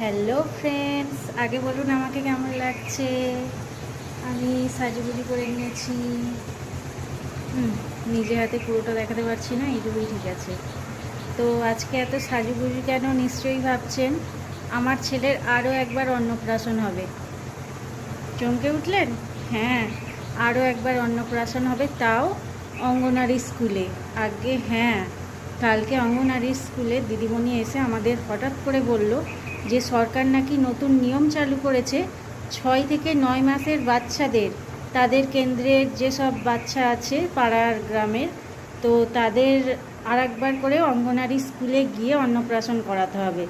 Hello friends আগে বলুন, আমাকে কেমন লাগছে? আমি সাজুগুজি করে নিয়েছি হুম, নিজে হাতে পুরোটা দেখাতে পারছি না, এইটুকুই ঠিক আছে। তো আজকে এত সাজুগুজি কেন নিশ্চয়ই ভাবছেন? আমার ছেলের আরও একবার অন্নপ্রাশন হবে। চমকে উঠলেন? হ্যাঁ আরও একবার অন্নপ্রাশন হবে তাও অঙ্গনারী স্কুলে। আগে হ্যাঁ কালকে অঙ্গনারী স্কুলে দিদিমণি এসে আমাদের হঠাৎ করে বলল যে সরকার নাকি নতুন নিয়ম চালু করেছে, ছয় থেকে নয় মাসের বাচ্চাদের, তাদের কেন্দ্রের যেসব বাচ্চা আছে পাড়ার গ্রামের, তো তাদের আর একবার করে অঙ্গনারী স্কুলে গিয়ে অন্নপ্রাশন করাতে হবে।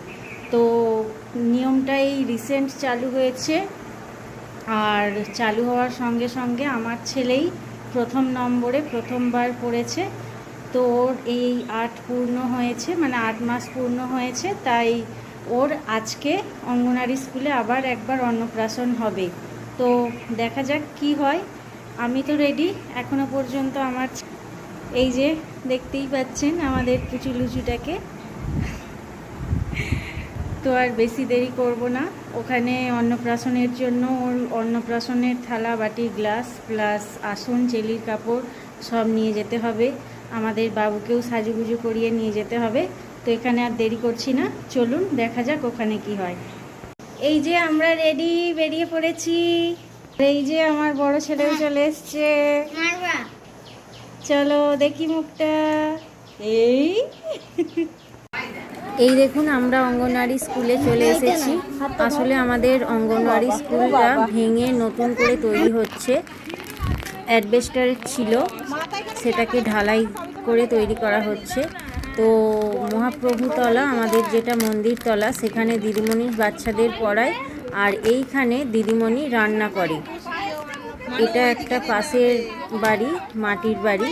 তো নিয়মটা এই রিসেন্ট চালু হয়েছে। আর চালু হওয়ার সঙ্গে সঙ্গে আমার ছেলেই প্রথম নম্বরে প্রথমবার পড়েছে। তো ওর এই আট পূর্ণ হয়েছে মানে আট মাস পূর্ণ হয়েছে, তাই ওর আজকে অঙ্গনারী স্কুলে আবার একবার অন্নপ্রাশন হবে। তো দেখা যাক কি হয়। আমি তো রেডি এখনও পর্যন্ত আমার এই যে দেখতেই পাচ্ছেন আমাদের পুচু লুচুটাকে। তো আর বেশি দেরি করব না। ওখানে অন্নপ্রাশনের জন্য ওর অন্নপ্রাশনের থালা, বাটি, গ্লাস, প্লাস আসন চেলির কাপড় সব নিয়ে যেতে হবে। আমাদের বাবুকেও সাজুগুজু করিয়ে নিয়ে যেতে হবে। তো এখানে আর দেরি করছি না। চলুন দেখা যাক ওখানে কি হয়। এই যে আমরা রেডি বেরিয়ে পড়েছি। এই যে আমার বড় ছেলেও চলে এসছে। চলো দেখি মুখটা। এই। এই দেখুন আমরা অঙ্গনওয়াড়ি স্কুলে চলে এসেছি। আসলে আমাদের অঙ্গনওয়াড়ি স্কুলটা ভেঙে নতুন করে তৈরি হচ্ছে। অ্যাডবেস্টার ছিল। সেটাকে ঢালাই করে তৈরি করা হচ্ছে। তো মহাপ্রভুতলা, আমাদের যেটা মন্দিরতলা, সেখানে দিদিমণির বাচ্চাদের পড়ায় আর এইখানে দিদিমণি রান্না করে। এটা একটা পাশের বাড়ি, মাটির বাড়ি।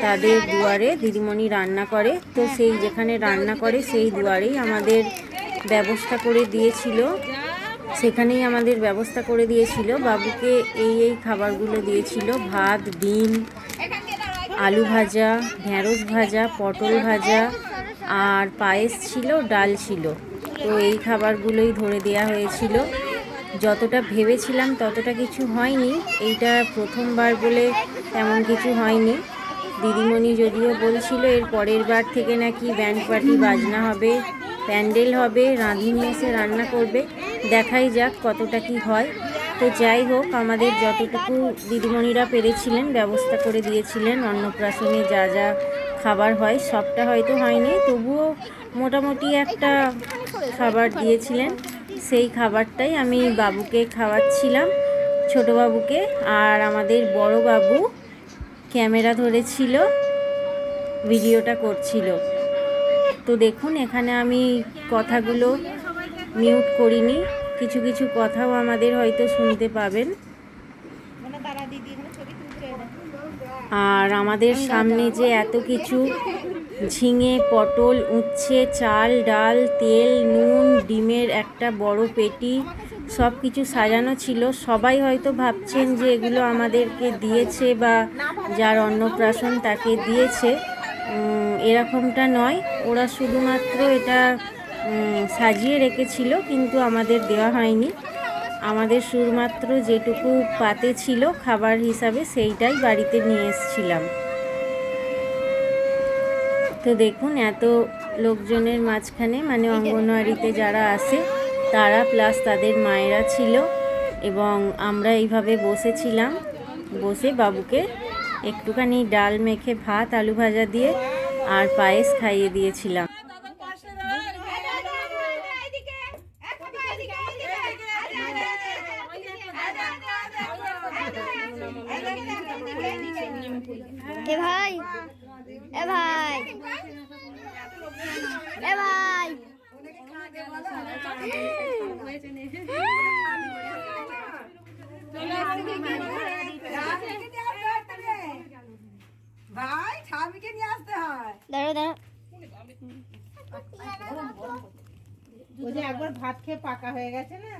তাদের দুয়ারে দিদিমণি রান্না করে। তো সেই যেখানে রান্না করে, সেই দুয়ারেই আমাদের ব্যবস্থা করে দিয়েছিল। সেখানেই আমাদের ব্যবস্থা করে দিয়েছিল। বাবুকে এই এই খাবারগুলো দিয়েছিল, ভাত, ডিম আলু ভাজা, ঢেঁড়স ভাজা, পটল ভাজা আর পায়েস ছিল, ডাল ছিল। তো এই খাবারগুলোই ধরে দেওয়া হয়েছিল। যতটা ভেবেছিলাম ততটা কিছু হয়নি। এইটা প্রথমবার বলে তেমন কিছু হয়নি। দিদিমণি যদিও বলছিল, এর পরের বার থেকে নাকি ব্যান্ড পার্টি বাজনা হবে, প্যান্ডেল হবে, রাঁধুনি এসে রান্না করবে। দেখাই যাক কতটা কি হয়। তো যাই হোক, আমাদের যতটুকু দিদিমণিরা পেরেছিলেন, ব্যবস্থা করে দিয়েছিলেন, অন্নপ্রাশনে যা যা খাবার হয়, সবটা হয়তো হয়নি, তবুও মোটামুটি একটা খাবার দিয়েছিলেন। সেই খাবারটাই আমি বাবুকে খাওয়াচ্ছিলাম ছোট বাবুকে আর আমাদের বড় বাবু ক্যামেরা ধরেছিল, ভিডিওটা করছিল। তো দেখুন, এখানে আমি কথাগুলো মিউট করিনি। কিছু কিছু কথাও আমাদের হয়তো শুনতে পাবেন। আর আমাদের সামনে যে এত কিছু ঝিঙে পটল উচ্ছে চাল ডাল তেল নুন ডিমের একটা বড় পেটি সব কিছু সাজানো ছিল। সবাই হয়তো ভাবছেন যে এগুলো আমাদেরকে দিয়েছে বা যার অন্নপ্রাশন তাকে দিয়েছে। এরকমটা নয়। ওরা শুধুমাত্র এটা সাজিয়ে রেখেছিল, কিন্তু আমাদের দেওয়া হয়নি। আমাদের শুধুমাত্র যেটুকু পাতে ছিল খাবার হিসাবে, সেইটাই বাড়িতে নিয়ে এসেছিলাম। তো দেখুন, এত লোকজনের মাঝখানে মানে অঙ্গনওয়াড়িতে যারা আসে তারা প্লাস তাদের মায়েরা ছিল এবং আমরা এইভাবে বসেছিলাম। বসে বাবুকে একটুখানি ডাল মেখে ভাত, আলু ভাজা দিয়ে আর পায়েস খাইয়ে দিয়েছিলাম এ ভাই এ ভাই এ ভাই ভাই স্বামীকে নিয়ে আসতে হয় দাঁড়া দাঁড়া ও যে একবার ভাত খেয়ে পাকা হয়ে গেছে না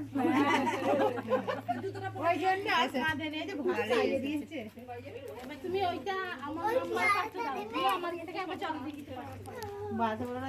ওই জন্য আপনাদের এই যে ভাত খাইয়ে দিয়েছে তুমি ওইটা আমার আমার পাত্র দাও আমার এটাকে আবার চাল দিতে পারো বাস বলো না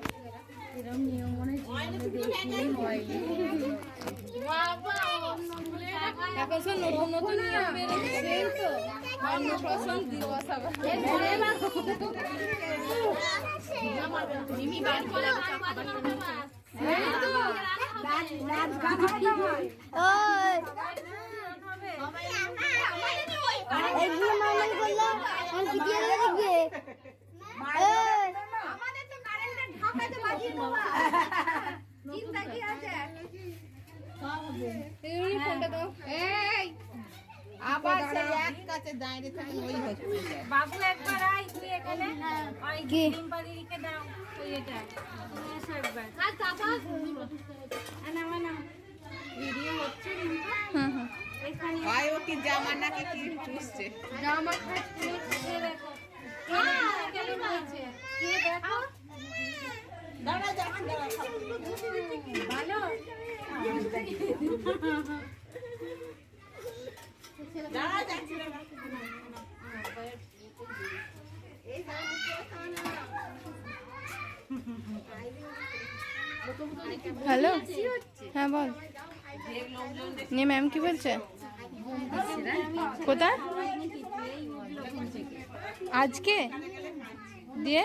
এরকম নিয়ম মনে এখন সব নতুন নতুন নিয়ম এই এমনি ফোনটা দাও এই আবার সেই এক কাছে দাঁড়িয়ে থাকেন ওই হচ্ছে বাবু একবার আয় তুই এখানে ওই কি? ডিম্পাদিকে দাও ওই এটা তুমি এসো একবার আনা আনা ভিডিও হচ্ছে ডিম্পা এখানে হয় ও কি জামা নাকি কি চুষছে জামা খাচ্ছে কে দেখো কে দেখো কে হ্যালো? হ্যাঁ বল। নিয়ে ম্যাম কি বলছে? কোথায়? আজকে? দিয়ে?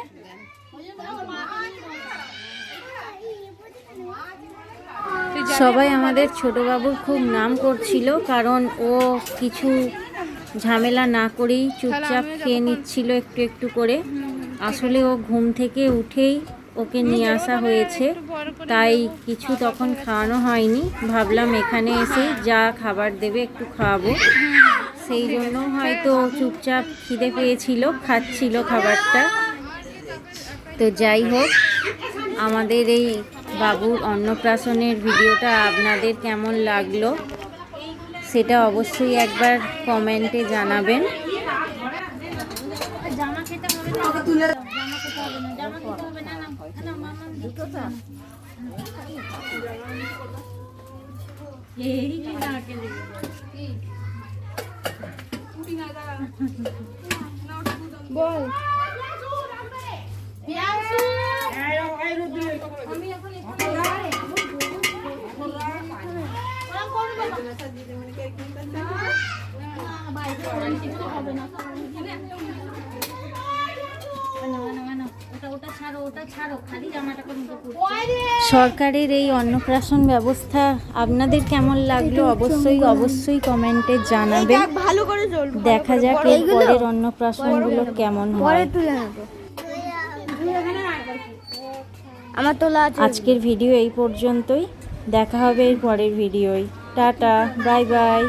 সবাই আমাদের ছোট বাবুর খুব নাম করছিল কারণ ও কিছু ঝামেলা না করেই চুপচাপ খেয়ে নিচ্ছিল একটু একটু করে। আসলে ও ঘুম থেকে উঠেই ওকে নিয়ে আসা হয়েছে তাই কিছু তখন খাওয়ানো হয়নি। ভাবলাম এখানে এসে যা খাবার দেবে একটু খাওয়াবো। সেই জন্য হয়তো চুপচাপ খিদে পেয়েছিল খাচ্ছিল খাবারটা। তো যাই হোক, আমাদের এই বাবুর অন্নপ্রাশনের ভিডিওটা আপনাদের কেমন লাগল সেটা অবশ্যই একবার কমেন্টে জানাবেন। বল। সরকারের এই অন্নপ্রাশন ব্যবস্থা আপনাদের কেমন লাগল? অবশ্যই অবশ্যই কমেন্টে জানাবেন। দেখা যাক এই পরের অন্নপ্রাশনগুলো কেমন হয়। আমার তোলা আজকের ভিডিও এই পর্যন্তই। দেখা হবে এর পরের ভিডিওয়। Tata bye bye.